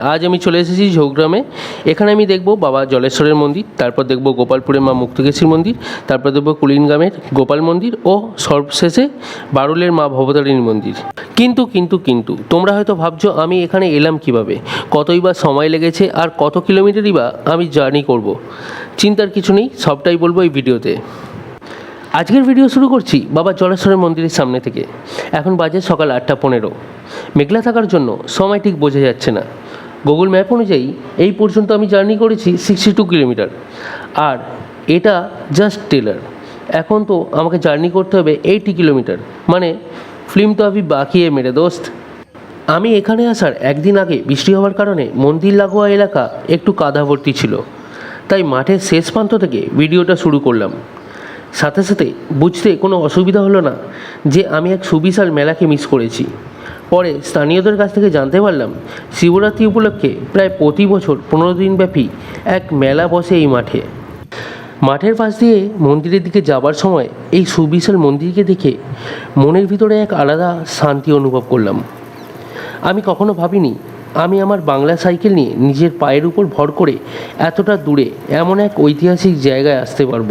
আজ আমি চলে এসেছি ঝৌগ্রামে এখানে আমি দেখব বাবা জলেশ্বরের মন্দির, তারপর দেখব গোপালপুরের মা মুক্তকেশীর মন্দির, তারপর দেখব কুলিনগ্রামের গোপাল মন্দির ও সর্বশেষে বারুলের মা ভবতারিণী মন্দির। কিন্তু কিন্তু কিন্তু, তোমরা হয়তো ভাবছ আমি এখানে এলাম কীভাবে? কতই বা সময় লেগেছে আর কত কিলোমিটারই বা আমি জার্নি করব? চিন্তার কিছু নেই, সবটাই বলব এই ভিডিওতে। আজকের ভিডিও শুরু করছি বাবা জলেশ্বরের মন্দিরের সামনে থেকে। এখন বাজে সকাল আটটা পনেরো। মেঘলা থাকার জন্য সময় ঠিক বোঝা যাচ্ছে না। গুগল ম্যাপ অনুযায়ী এই পর্যন্ত আমি জার্নি করেছি সিক্সটি টু কিলোমিটার আর এটা জাস্ট টেলার এখন তো আমাকে জার্নি করতে হবে এইটি কিলোমিটার মানে ফিল্ম তো আমি বাকিয়ে মেরে দোস্ত। আমি এখানে আসার একদিন আগে বৃষ্টি হওয়ার কারণে মন্দির লাগোয়া এলাকা একটু কাদাভর্তি ছিল। তাই মাঠের শেষ প্রান্ত থেকে ভিডিওটা শুরু করলাম। সাথে সাথে বুঝতে কোনো অসুবিধা হলো না যে আমি এক সুবিশাল মেলাকে মিস করেছি। পরে স্থানীয়দের কাছ থেকে জানতে পারলাম, শিবরাত্রি উপলক্ষে প্রায় প্রতি বছর পনেরো দিনব্যাপী এক মেলা বসে এই মাঠে। মাঠের পাশ দিয়ে মন্দিরের দিকে যাবার সময় এই সুবিশাল মন্দিরকে দেখে মনের ভিতরে এক আলাদা শান্তি অনুভব করলাম। আমি কখনো ভাবিনি, আমি আমার বাংলা সাইকেল নিয়ে নিজের পায়ের উপর ভর করে এতটা দূরে এমন এক ঐতিহাসিক জায়গায় আসতে পারব।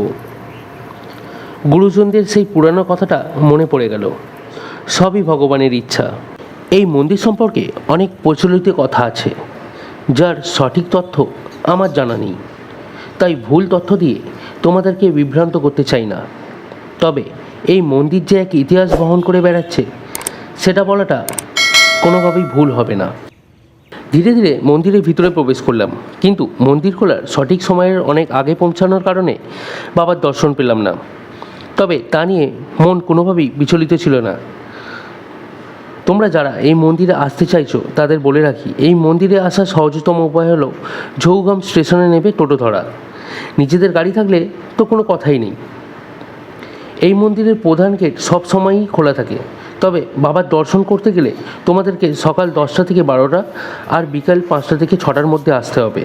গুরুজনদের সেই পুরানো কথাটা মনে পড়ে গেল। সবই ভগবানের ইচ্ছা। এই মন্দির সম্পর্কে অনেক প্রচলিত কথা আছে, যার সঠিক তথ্য আমার জানা নেই। তাই ভুল তথ্য দিয়ে তোমাদেরকে বিভ্রান্ত করতে চাই না। তবে এই মন্দির যে এক ইতিহাস বহন করে বেড়াচ্ছে, সেটা বলাটা কোনোভাবেই ভুল হবে না। ধীরে ধীরে মন্দিরের ভিতরে প্রবেশ করলাম, কিন্তু মন্দির খোলার সঠিক সময়ের অনেক আগে পৌঁছানোর কারণে বাবার দর্শন পেলাম না। তবে তা নিয়ে মন কোনোভাবেই বিচলিত ছিল না। তোমরা যারা এই মন্দিরে আসতে চাইছো, তাদের বলে রাখি, এই মন্দিরে আসার সহজতম উপায় হলো ঝৌগাম স্টেশনে নেবে টোটো ধরা। নিজেদের গাড়ি থাকলে তো কোনো কথাই নেই। এই মন্দিরের প্রধান গেট সবসময়ই খোলা থাকে। তবে বাবার দর্শন করতে গেলে তোমাদেরকে সকাল দশটা থেকে বারোটা আর বিকাল পাঁচটা থেকে ছটার মধ্যে আসতে হবে।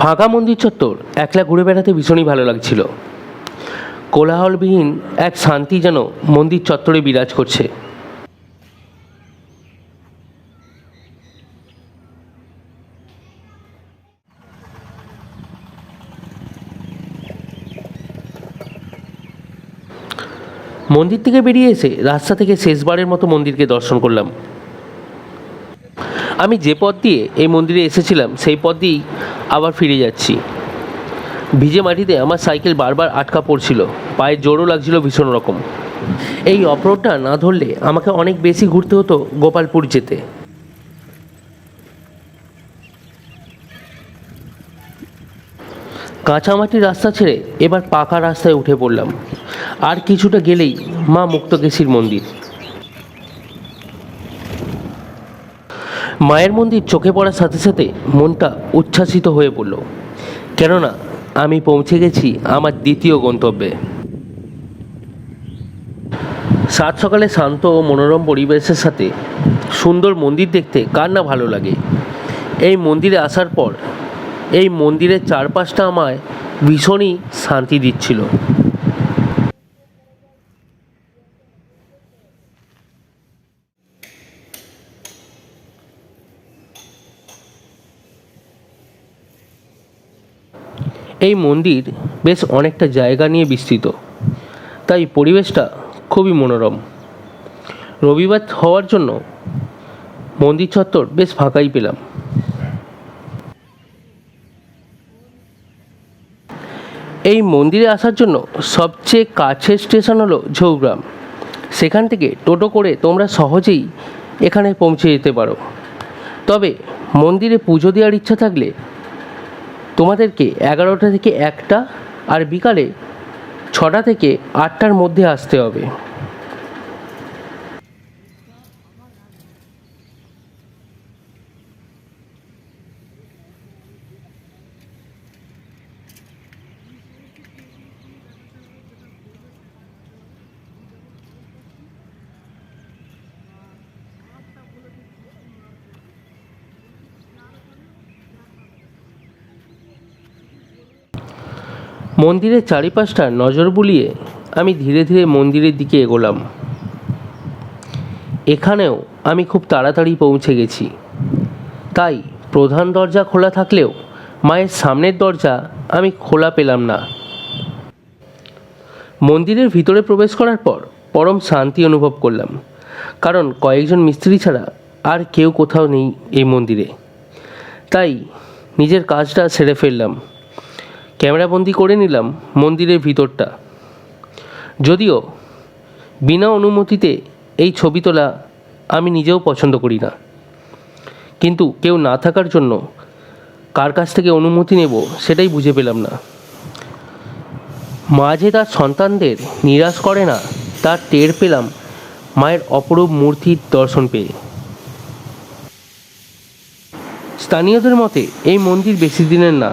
ফাঁকা মন্দির চত্বর, একলা ঘুরে বেড়াতে ভীষণই ভালো লাগছিল। কোলাহলবিহীন এক শান্তি যেন মন্দির চত্বরে বিরাজ করছে। মন্দির থেকে বেরিয়ে এসে রাস্তা থেকে শেষবারের মতো মন্দিরকে দর্শন করলাম। আমি যে পথ দিয়ে এই মন্দিরে এসেছিলাম, সেই পথ দিয়েই আবার ফিরে যাচ্ছি। ভিজে মাটিতে আমার সাইকেল বারবার আটকা পড়ছিল। পায়ে জোরও লাগছিল ভীষণ রকম। এই অপরোডটা না ধরলে আমাকে অনেক বেশি ঘুরতে হতো গোপালপুর যেতে। কাঁচামাটির রাস্তা ছেড়ে এবার পাকা রাস্তায় উঠে পড়লাম। আর কিছুটা গেলেই মা মুক্তকেশীর মন্দির। মায়ের মন্দির চোখে পড়ার সাথে সাথে মনটা উচ্ছ্বাসিত হয়ে পড়ল। কেননা আমি পৌঁছে গেছি আমার দ্বিতীয় গন্তব্যে। সাত সকালে শান্ত ও মনোরম পরিবেশের সাথে সুন্দর মন্দির দেখতে কার না ভালো লাগে? এই মন্দিরে আসার পর, এই মন্দিরের চারপাশটা আমায় ভীষণই শান্তি দিচ্ছিল। এই মন্দির বেশ অনেকটা জায়গা নিয়ে বিস্তৃত, তাই পরিবেশটা খুবই মনোরম। রবিবার হওয়ার জন্য মন্দির চত্বর বেশ ফাঁকাই পেলাম। এই মন্দিরে আসার জন্য সবচেয়ে কাছের স্টেশন হলো ঝৌগ্রাম সেখান থেকে টোটো করে তোমরা সহজেই এখানে পৌঁছে যেতে পারো। তবে মন্দিরে পুজো দেওয়ার ইচ্ছা থাকলে তোমাদেরকে এগারোটা থেকে একটা আর বিকালে ছটা থেকে আটটার মধ্যে আসতে হবে। মন্দিরের চারিপাশটা নজর বুলিয়ে আমি ধীরে ধীরে মন্দিরের দিকে এগোলাম। এখানেও আমি খুব তাড়াতাড়ি পৌঁছে গেছি। তাই প্রধান দরজা খোলা থাকলেও মায়ের সামনের দরজা আমি খোলা পেলাম না। মন্দিরের ভিতরে প্রবেশ করার পর পরম শান্তি অনুভব করলাম। কারণ কয়েকজন মিস্ত্রি ছাড়া আর কেউ কোথাও নেই এই মন্দিরে। তাই নিজের কাজটা সেরে ফেললাম। ক্যামেরাবন্দি করে নিলাম মন্দিরের ভিতরটা। যদিও বিনা অনুমতিতে এই ছবি তোলা আমি নিজেও পছন্দ করি না। কিন্তু কেউ না থাকার জন্য কার কাছ থেকে অনুমতি নেব সেটাই বুঝে পেলাম না। মা যে তার সন্তানদের নিরাশ করে না, তার টের পেলাম মায়ের অপরূপ মূর্তির দর্শন পেয়ে। স্থানীয়দের মতে এই মন্দির বেশি দিনের না,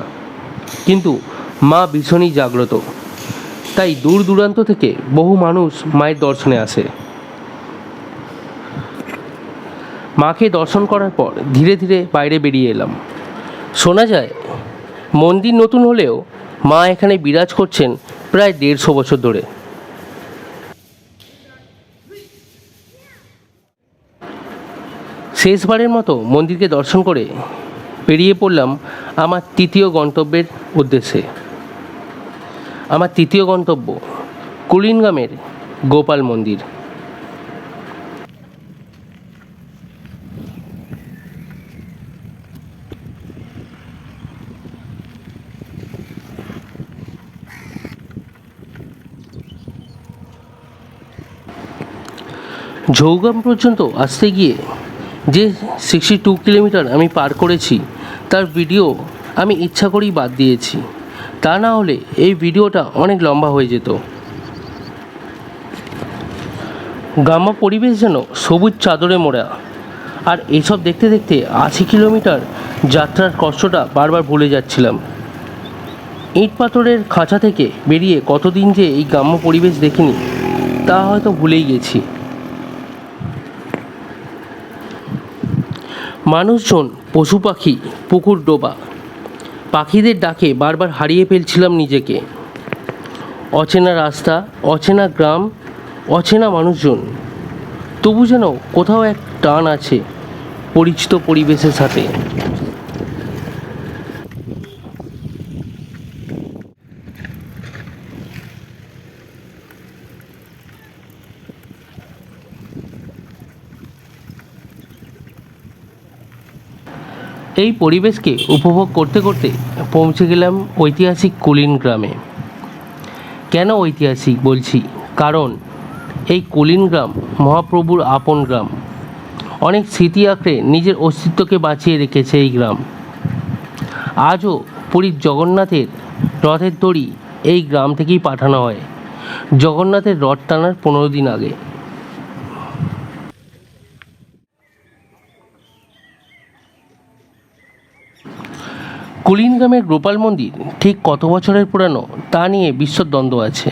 কিন্তু মা ভীষণই জাগ্রত। তাই দূর দূরান্ত থেকে বহু মানুষ মায়ের দর্শনে আসে। মাকে দর্শন করার পর ধীরে ধীরে বাইরে বেরিয়ে এলাম। শোনা যায়, মন্দির নতুন হলেও মা এখানে বিরাজ করছেন প্রায় দেড়শো বছর ধরে। শেষবারের মতো মন্দিরকে দর্শন করে বেরিয়ে পড়লাম আমার তৃতীয় গন্তব্যের উদ্দেশ্যে। আমার তৃতীয় গন্তব্য, কুলিনগামের গোপাল মন্দির। ঝৌগাম পর্যন্ত আসতে গিয়ে যে সিক্সটি টু কিলোমিটার আমি পার করেছি, তার ভিডিও আমি ইচ্ছা করেই বাদ দিয়েছি। তা না হলে এই ভিডিওটা অনেক লম্বা হয়ে যেত। গ্রাম্য পরিবেশ যেন সবুজ চাদরে মোড়া। আর এসব দেখতে দেখতে আশি কিলোমিটার যাত্রার কষ্টটা বারবার ভুলে যাচ্ছিলাম। ইট পাথরের খাঁচা থেকে বেরিয়ে কতদিন যে এই গ্রাম্য পরিবেশ দেখিনি, তা হয়তো ভুলেই গেছি। মানুষজন পশু পাখি, পুকুর ডোবা পাখিদের ডাকে বারবার হারিয়ে ফেলছিলাম নিজেকে। অচেনা রাস্তা, অচেনা গ্রাম, অচেনা মানুষজন। তবু যেন কোথাও এক টান আছে পরিচিত পরিবেশের সাথে। এই পরিবেশকে উপভোগ করতে করতে পৌঁছে গেলাম ঐতিহাসিক কুলিন গ্রামে। কেন ঐতিহাসিক বলছি? কারণ এই কুলিন গ্রাম মহাপ্রভুর আপন গ্রাম। অনেক স্মৃতি আঁকড়ে নিজের অস্তিত্বকে বাঁচিয়ে রেখেছে এই গ্রাম। আজও পুরীর জগন্নাথের রথের দড়ি এই গ্রাম থেকেই পাঠানো হয়। জগন্নাথের রথ টানার পনেরো দিন আগে। কুলিন গ্রামের গোপাল মন্দির ঠিক কত বছরের পুরানো তা নিয়ে বিশ্বদ্বন্দ্ব আছে।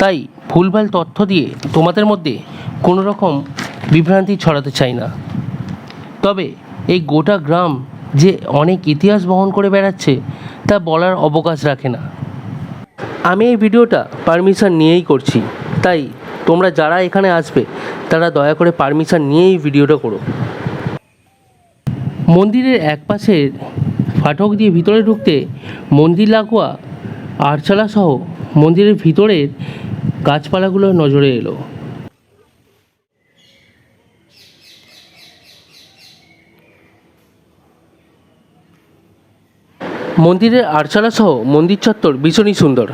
তাই ভুলভাল তথ্য দিয়ে তোমাদের মধ্যে কোনো রকম বিভ্রান্তি ছড়াতে চাই না। তবে এই গোটা গ্রাম যে অনেক ইতিহাস বহন করে বেড়াচ্ছে, তা বলার অবকাশ রাখে না। আমি এই ভিডিওটা পারমিশন নিয়েই করছি। তাই তোমরা যারা এখানে আসবে, তারা দয়া করে পারমিশন নিয়েই ভিডিওটা করো। মন্দিরের একপাশের ফাটক দিয়ে ভিতরে ঢুকতে মন্দির লাগোয়া আরচালা সহ মন্দিরের ভিতরের গাছপালাগুলো নজরে এলো। মন্দিরের আরচালা সহ মন্দির চত্বর ভীষণই সুন্দর।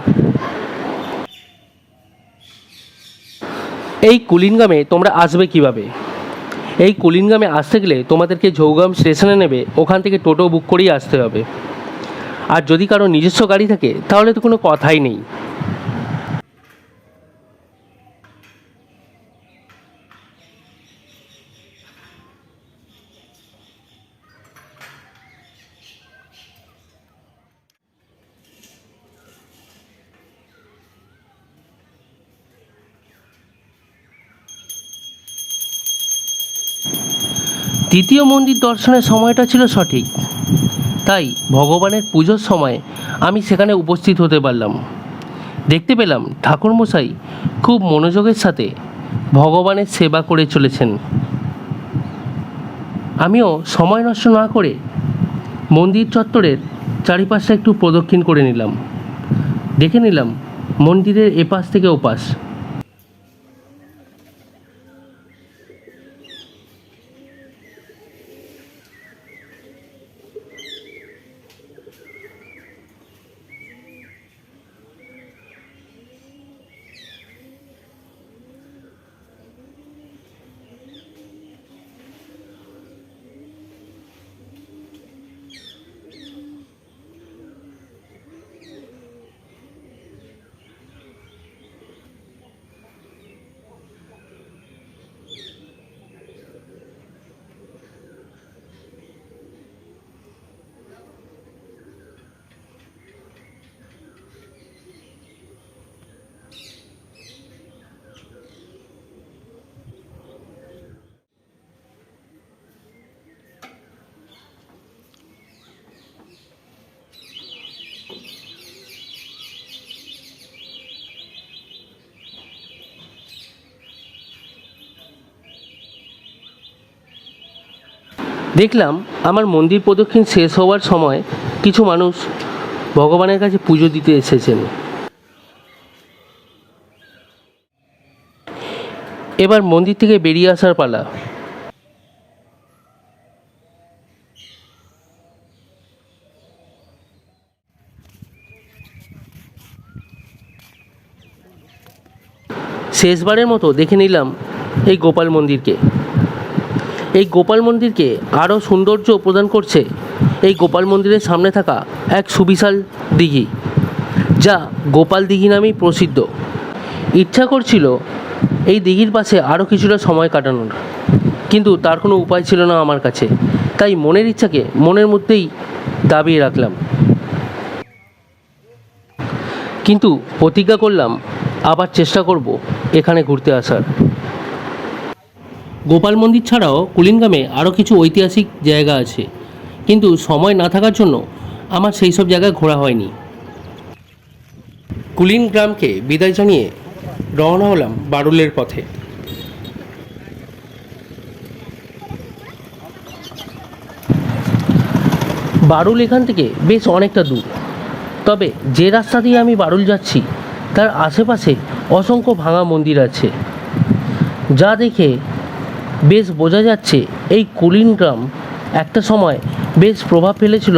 এই কুলিনগামে তোমরা আসবে কীভাবে? এই কুলিনগামে আসতে গেলে তোমাদেরকে ঝৌগাম স্টেশনে নেবে, ওখান থেকে টোটো বুক করেই আসতে হবে। আর যদি কারও নিজস্ব গাড়ি থাকে, তাহলে তো কোনো কথাই নেই। দ্বিতীয় মন্দির দর্শনের সময়টা ছিল সঠিক। তাই ভগবানের পুজোর সময় আমি সেখানে উপস্থিত হতে পারলাম। দেখতে পেলাম ঠাকুরমশাই খুব মনোযোগের সাথে ভগবানের সেবা করে চলেছেন। আমিও সময় নষ্ট না করে মন্দির চত্বরের চারিপাশটা একটু প্রদক্ষিণ করে নিলাম। দেখে নিলাম মন্দিরের এপাশ থেকে ওপাশ। দেখলাম আমার মন্দির প্রদক্ষিণ শেষ হওয়ার সময় কিছু মানুষ ভগবানের কাছে পুজো দিতে এসেছেন। এবার মন্দির থেকে বেরিয়ে আসার পালা। শেষবারের মতো দেখে নিলাম এই গোপাল মন্দিরকে। এই গোপাল মন্দিরকে আরও সৌন্দর্য প্রদান করছে এই গোপাল মন্দিরের সামনে থাকা এক সুবিশাল দিঘি, যা গোপাল দিঘি নামেই প্রসিদ্ধ। ইচ্ছা করছিল এই দিঘির পাশে আরও কিছুটা সময় কাটানোর, কিন্তু তার কোনো উপায় ছিল না আমার কাছে। তাই মনের ইচ্ছাকে মনের মধ্যেই দাবিয়ে রাখলাম। কিন্তু প্রতিজ্ঞা করলাম, আবার চেষ্টা করব এখানে ঘুরতে আসার। গোপাল মন্দির ছাড়াও কুলিনগ্রামে আরও কিছু ঐতিহাসিক জায়গা আছে। কিন্তু সময় না থাকার জন্য আমার সেই সব জায়গায় ঘোরা হয়নি। কুলিন গ্রামকে বিদায় জানিয়ে রওনা হলাম বারুলের পথে। বারুল এখান থেকে বেশ অনেকটা দূর। তবে যে রাস্তা দিয়ে আমি বারুল যাচ্ছি, তার আশেপাশে অসংখ্য ভাঙা মন্দির আছে। যা দেখে বেশ বোঝা যাচ্ছে এই কুলিন গ্রাম একটা সময় বেশ প্রভাব ফেলেছিল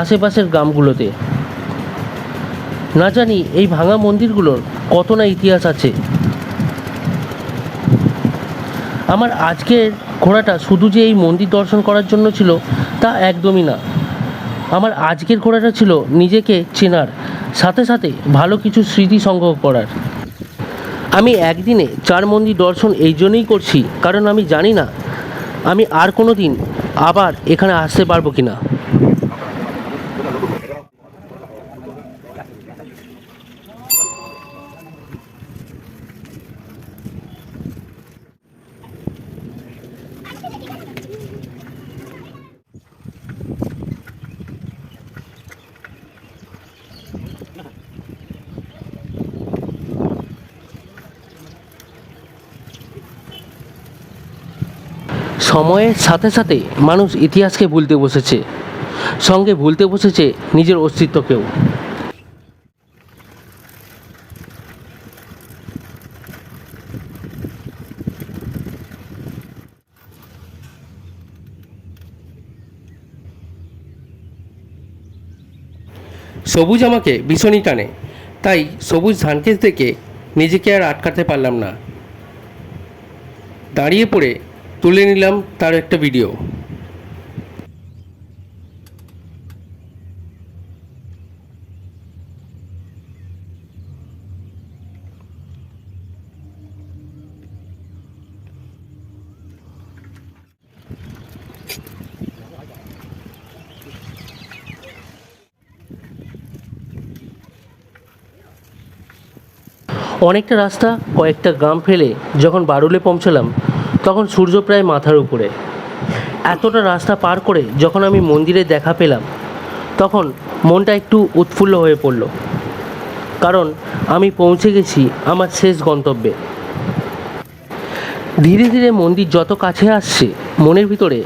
আশেপাশের গ্রামগুলোতে। না জানি এই ভাঙা মন্দিরগুলোর কত না ইতিহাস আছে। আমার আজকের ঘোড়াটা শুধু যে এই মন্দির দর্শন করার জন্য ছিল তা একদমই না। আমার আজকের ঘোড়াটা ছিল নিজেকে চেনার, সাথে সাথে ভালো কিছু স্মৃতি সংগ্রহ করার। আমি একদিনে চার মন্দির দর্শন এই জন্যই করছি, কারণ আমি জানি না, আমি আর কোনো দিন আবার এখানে আসতে পারব কি না সময়ের সাথে সাথে মানুষ ইতিহাসকে ভুলতে বসেছে, সঙ্গে ভুলতে বসেছে নিজের অস্তিত্বকেও। সবুজ আমাকে ভীষণই টানে, তাই সবুজ ধানকেশ থেকে নিজেকে আর আটকাতে পারলাম না। দাঁড়িয়ে পড়ে তুলে নিলাম তার একটা ভিডিও অনেকটা রাস্তা কয়েকটা গ্রাম ফেলে যখন বারুলে পৌঁছলাম তখন সূর্য প্রায় মাথার উপরে। এতটা রাস্তা পার করে যখন আমি মন্দিরে দেখা পেলাম, তখন মনটা একটু উৎফুল্ল হয়ে পড়ল। কারণ আমি পৌঁছে গেছি আমার শেষ গন্তব্যে। ধীরে ধীরে মন্দির যত কাছে আসছে, মনের ভিতরে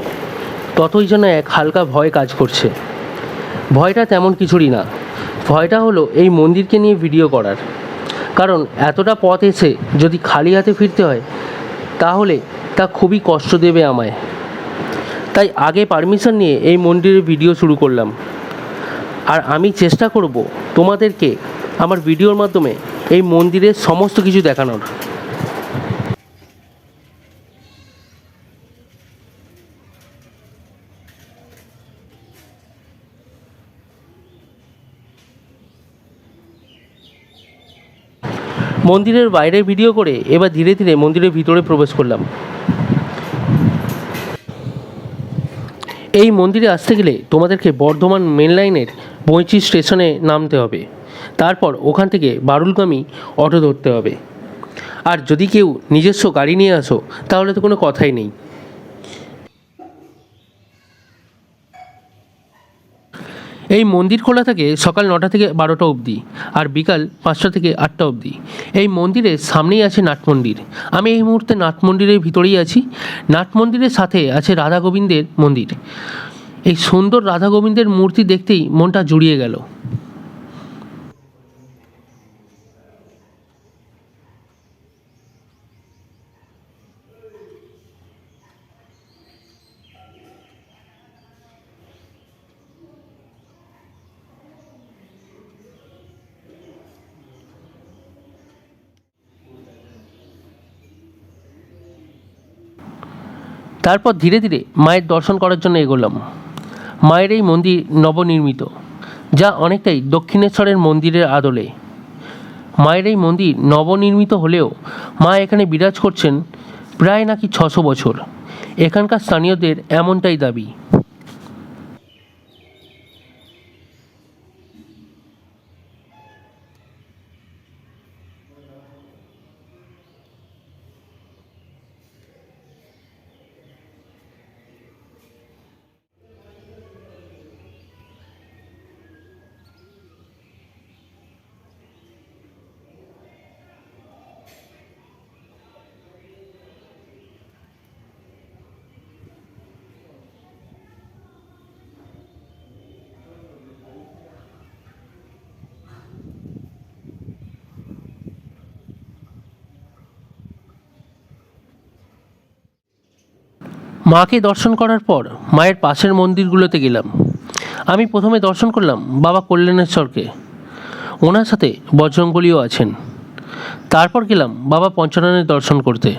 ততই যেন এক হালকা ভয় কাজ করছে। ভয়টা তেমন কিছুরই না। ভয়টা হলো এই মন্দিরকে নিয়ে ভিডিও করার। কারণ এতটা পথ এসে যদি খালি হাতে ফিরতে হয়, তাহলে তা খুবই কষ্ট দেবে আমায়। তাই আগে পারমিশন নিয়ে এই মন্দিরের ভিডিও শুরু করলাম। আর আমি চেষ্টা করব তোমাদেরকে আমার ভিডিওর মাধ্যমে এই মন্দিরের সমস্ত কিছু দেখানোর। মন্দিরের বাইরে ভিডিও করে এবার ধীরে ধীরে মন্দিরের ভিতরে প্রবেশ করলাম। এই মন্দিরে আসতে গেলে তোমাদেরকে বর্ধমান মেন লাইনের পঁয়ত্রিশ স্টেশনে নামতে হবে। তারপর ওখান থেকে বারুলগামী অটো ধরতে হবে। আর যদি কেউ নিজস্ব গাড়ি নিয়ে আসো, তাহলে তো কোনো কথাই নেই। এই মন্দির খোলা থাকে সকাল নটা থেকে বারোটা অবধি আর বিকাল পাঁচটা থেকে আটটা অবধি। এই মন্দিরের সামনেই আছে নাটমন্দির আমি এই মুহূর্তে নাটমন্দিরের ভিতরেই আছি। নাটমন্দিরের সাথে আছে রাধা গোবিন্দের মন্দির। এই সুন্দর রাধা গোবিন্দের মূর্তি দেখতেই মনটা জুড়িয়ে গেল। তারপর ধীরে ধীরে মায়ের দর্শন করার জন্য এগোলাম। মায়ের এই মন্দির নবনির্মিত, যা অনেকটাই দক্ষিণেশ্বরের মন্দিরের আদলে। মায়ের এই মন্দির নবনির্মিত হলেও মা এখানে বিরাজ করছেন প্রায় নাকি ছশো বছর। এখানকার স্থানীয়দের এমনটাই দাবি। মাকে দর্শন করার পর মায়ের পাশের মন্দিরগুলোতে গেলাম। আমি প্রথমে দর্শন করলাম বাবা কল্যাণেশ্বরকে। ওনার সাথে বজরঙ্গলিও আছেন। তারপর গেলাম বাবা পঞ্চরণের দর্শন করতে।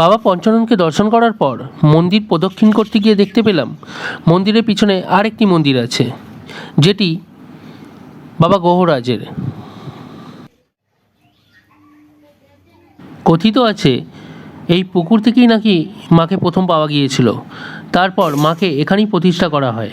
বাবা পঞ্চাননকে দর্শন করার পর মন্দির প্রদক্ষিণ করতে গিয়ে দেখতে পেলাম মন্দিরের পিছনে আরেকটি মন্দির আছে, যেটি বাবা গহরাজের কথিত আছে, এই পুকুর থেকেই নাকি মাকে প্রথম পাওয়া গিয়েছিল। তারপর মাকে এখানেই প্রতিষ্ঠা করা হয়।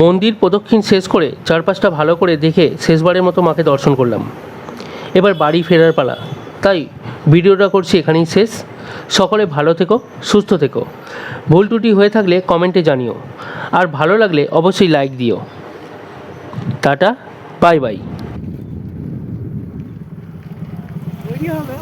মন্দির প্রদক্ষিণ শেষ করে চারপাশটা ভালো করে দেখে শেষবারের মতো মাকে দর্শন করলাম। এবার বাড়ি ফেরার পালা। তাই ভিডিওটা করছি এখানেই শেষ। সকলে ভালো থেকো, সুস্থ থেকো। ভুল ত্রুটি হয়ে থাকলে কমেন্টে জানিও। আর ভালো লাগলে অবশ্যই লাইক দিও। Tata, bye bye. হবে।